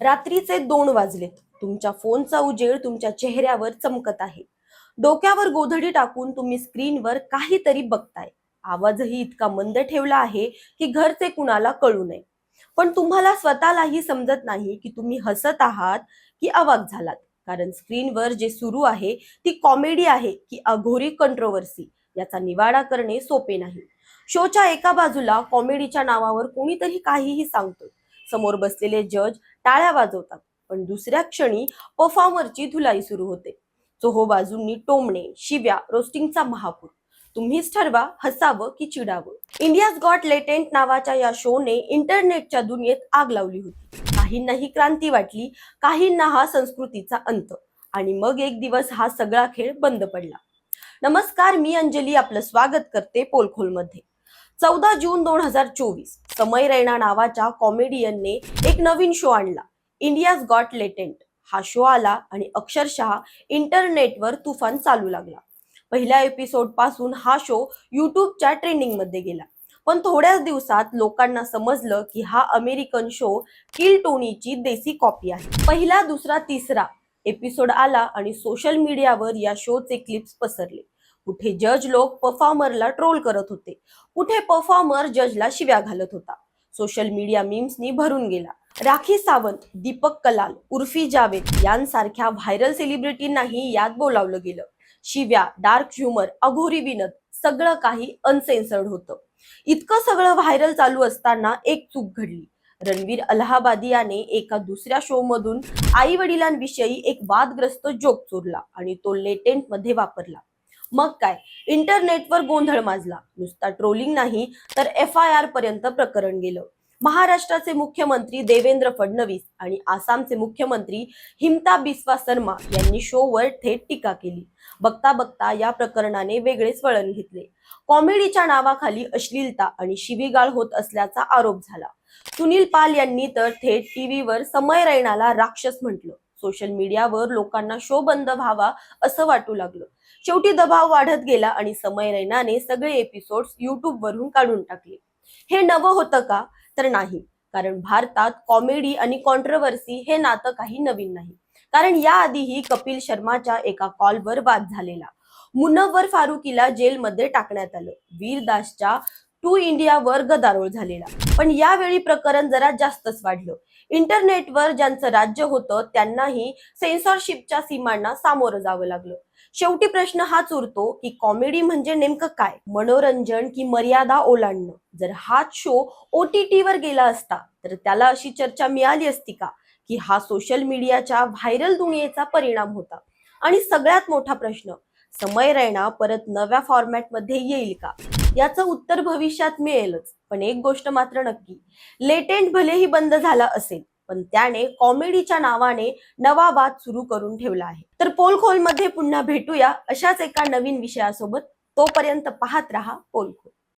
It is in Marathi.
रात्रीचे दोन वाजलेत. तुमच्या फोनचा उजेड तुमच्या चेहऱ्यावर चमकत आहे. डोक्यावर गोधडी टाकून तुम्ही स्क्रीनवर काहीतरी बघताय. आवाजही इतका मंद ठेवला आहे की घरचे कुणाला कळू नये. पण तुम्हाला स्वतःलाही समजत नाही की तुम्ही हसत आहात की अवाक झालात. कारण स्क्रीनवर जे सुरू आहे ती कॉमेडी आहे की अघोरी कंट्रोवर्सी याचा निवाडा करणे सोपे नाही. शोच्या एका बाजूला कॉमेडीच्या नावावर कोणीतरी काहीही सांगतो समोर बसलेले जज टाळ्या वाजवतात. पण दुसऱ्या क्षणी परफॉर्मरची धुलाई सुरू होते. चोहो बाजूंनी टोमणे शिव्या रोस्टिंगचा महापूर. तुम्हीच ठरवा हसावं की चिडावं. इंडियाज गॉट लेटेंट नावाच्या या शोने इंटरनेटच्या दुनियेत आग लावली होती. काहींनाही क्रांती वाटली काहींना हा संस्कृतीचा अंत. आणि मग एक दिवस हा सगळा खेळ बंद पडला. नमस्कार मी अंजली. आपलं स्वागत करते पोलखोलमध्ये. चौदा जून दोन हजार चोवीस. समय रैना नावाच्या कॉमेडियनने एक नवीन शो आणला. India's Got Latent. हा शो आला आणि अक्षरशः इंटरनेटवर तुफान चालू लागला. पहिल्या एपिसोडपासून हा शो युट्यूबच्या ट्रेंडिंगमध्ये गेला. पण थोड्याच दिवसात लोकांना समजलं की हा अमेरिकन शो किल टोनीची देसी कॉपी आहे. पहिला दुसरा तिसरा एपिसोड आला आणि सोशल मीडियावर या शोचे क्लिप्स पसरले. कुठे जज लोक परफॉर्मरला ट्रोल करत होते. कुठे परफॉर्मर जजला शिव्या घालत होता. सोशल मीडिया मीम्सनी भरून गेला. राखी सावंत दीपक कलाल उर्फी जावेद यांसारख्या व्हायरल सेलिब्रिटींनाही यात बोलावलं गेलं. शिव्या डार्क ह्युमर अघोरी विनद सगळं काही अनसेन्सर्ड होतं. इतकं सगळं व्हायरल चालू असताना एक चूक घडली. रणवीर अलाहाबादी याने एका दुसऱ्या शो मधून आई वडिलांविषयी एक वादग्रस्त जोक चोरला आणि तो लेटेंटमध्ये वापरला. मग काय? इंटरनेटवर गोंधळ माजला. नुसता ट्रोलिंग नाही तर एफ आय आर पर्यंत प्रकरण गेलं. महाराष्ट्राचे मुख्यमंत्री देवेंद्र फडणवीस आणि आसामचे मुख्यमंत्री हिमता बिस्वा शर्मा यांनी शोवर थेट टीका केली. बघता बघता या प्रकरणाने वेगळेच वळण घेतले. कॉमेडीच्या नावाखाली अश्लीलता आणि शिवीगाळ होत असल्याचा आरोप झाला. सुनील पाल यांनी तर थेट टीव्हीवर समय रैनाला राक्षस म्हटलं. सोशल मीडियावर लोकांना शो बंद व्हावा असं वाटू लागलं. शेवटी दबाव वाढत गेला आणि समय रैनाने सगळे एपिसोड युट्यूबवरून काढून टाकले. हे नवं होतं का? तर नाही. कारण भारतात कॉमेडी आणि कॉन्ट्रवर्सी हे नातं काही नवीन नाही. कारण याआधीही कपिल शर्माच्या एका कॉलवर वाद झालेला. मुनव्वर फारुकीला जेलमध्ये टाकण्यात आलं. वीरदासच्या टू इंडियावर गदारोळ झालेला. पण यावेळी प्रकरण जरा जास्तच वाढलं. इंटरनेटवर ज्यांचं राज्य होतं त्यांनाही सेन्सॉरशिपच्या सीमांना सामोरं जावं लागलं. शेवटी प्रश्न हाच उरतो की कॉमेडी म्हणजे नेमकं काय? मनोरंजन की मर्यादा ओलांडणं? जर हाच शो ओ टी टीवर गेला असता तर त्याला अशी चर्चा मिळाली असती का? की हा सोशल मीडियाच्या व्हायरल दुनियेचा परिणाम होता. आणि सगळ्यात मोठा प्रश्न समय रैना परत नव्या फॉर्मॅटमध्ये येईल का? याचं उत्तर भविष्यात मिळेलच. पण एक गोष्ट मात्र नक्की. लेटेंट भलेही बंद झाला असेल पण त्याने कॉमेडीच्या नावाने नवा वाद सुरू करून ठेवला आहे. तर पोलखोलमध्ये पुन्हा भेटूया अशाच एका नवीन विषयासोबत. तोपर्यंत पाहत रहा पोलखोल